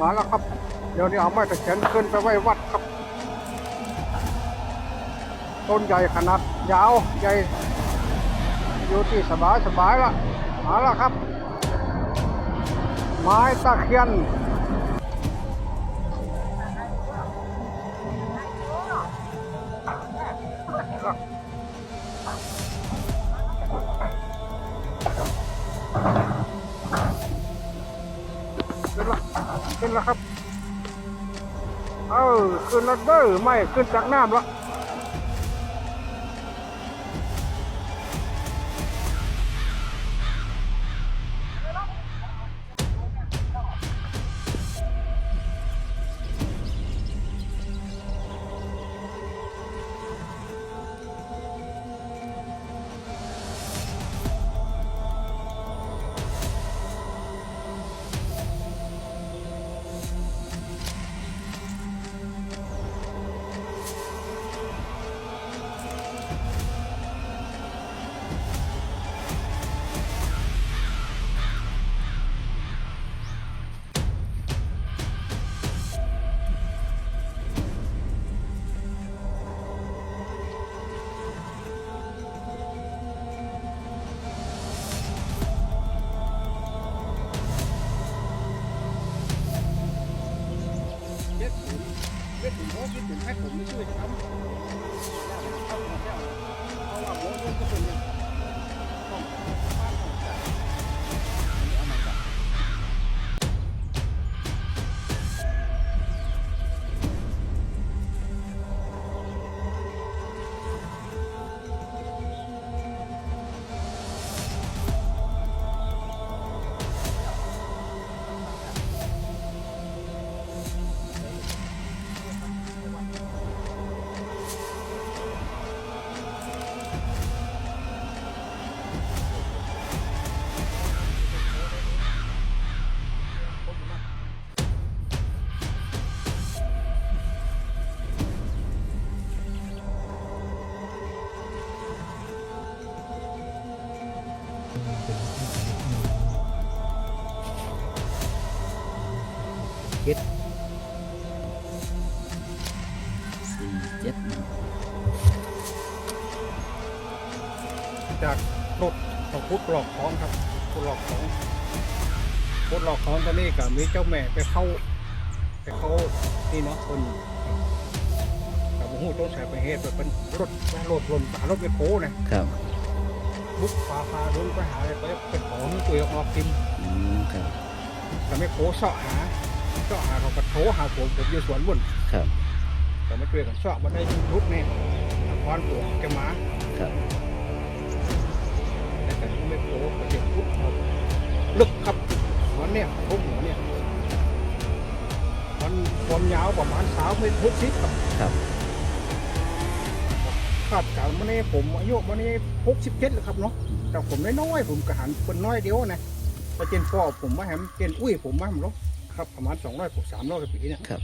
มาแล้วครับ เดี๋ยวนี้เอาไม้ตะเคียนขึ้นไปไว้วัดครับ ต้นใหญ่ขนาดยาวใหญ่อยู่ที่สบายสบายละมาแล้วครับ ไม้ตะเคียน ขึ้นแล้วครับ เออขึ้นแล้วเด้อไม่ขึ้นจากน้ำละเว เวทถึงโมคิดถึงให้ผมไม่ช่วยจะทำ เจ็ดหนึ่งจากรถของพุทธหลอกของครับพุทธหลอกของพุทธหลอกของตอนนี้ก็มีเจ้าแม่ไปเข้า ไปเข้านี่เนาะคนกับหูต้นสายไปเหตุแบบเป็นรถรถลนรถไปโค้นะครับบุกฟ้าพาลงไปหาอะไรไปไปขอให้ตัวเองออกกินอืมครับแต่ไม่โค้เสาะหา เสาะหาเขาก็โทรหาผมผมอยู่สวนบุญครับแต่ไม่ช่วยกันเสาะมาได้ยุบเนี่ยควันตัวแกมาครับแต่แต่ไม่โค้ก็เจ็บพุทธลึกครับหัวเนี่ยทุกหัวเนี่ยมันความยาวประมาณสามเมตรหกสิบครับครับคาดการณ์มาเนี่ยผมอายุมาเนี่ยหกสิบเจ็ดแล้วครับเนาะแต่ผมน้อยๆผมกระหันคนน้อยเดียวนะพอเจนพ่อผมมาแฮมเจนอุ้ยผมมาผมเนาะ ครับประมาณสองร้อยกว่าสามร้อยกว่าปีเนี่ยครับ